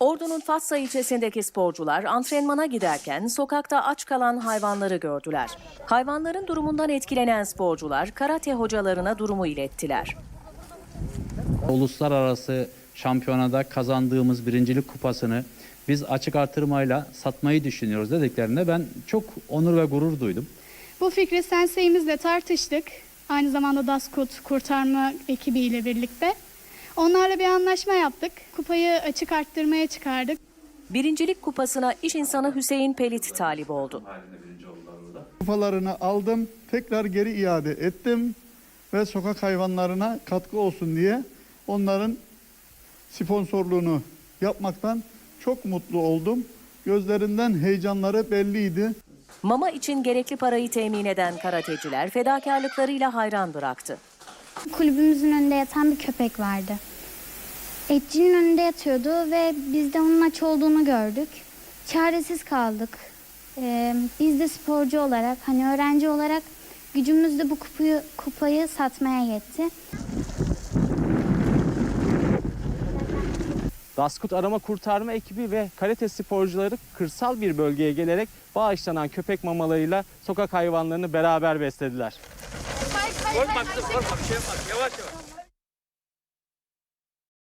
Ordu'nun Fatsa ilçesindeki sporcular antrenmana giderken sokakta aç kalan hayvanları gördüler. Hayvanların durumundan etkilenen sporcular karate hocalarına durumu ilettiler. Uluslararası şampiyonada kazandığımız birincilik kupasını biz açık artırmayla satmayı düşünüyoruz dediklerinde ben çok onur ve gurur duydum. Bu fikri senseyimizle tartıştık. Aynı zamanda Daskut kurtarma ekibiyle birlikte. Onlarla bir anlaşma yaptık. Kupayı açık arttırmaya çıkardık. Birincilik kupasına iş insanı Hüseyin Pelit talip oldu. kupalarını aldım, tekrar geri iade ettim ve sokak hayvanlarına katkı olsun diye onların sponsorluğunu yapmaktan çok mutlu oldum. Gözlerinden heyecanları belliydi. Mama için gerekli parayı temin eden karateciler fedakarlıklarıyla hayran bıraktı. Kulübümüzün önünde yatan bir köpek vardı. Etçinin önünde yatıyordu ve biz de onun aç olduğunu gördük. Çaresiz kaldık. Ee, biz de sporcu olarak, hani öğrenci olarak gücümüz de bu kupayı, kupayı satmaya yetti. Daskut arama kurtarma ekibi ve karate sporcuları kırsal bir bölgeye gelerek bağışlanan köpek mamalarıyla sokak hayvanlarını beraber beslediler. Korkma kızım korkma bir şey yapmaz. Yavaş yavaş.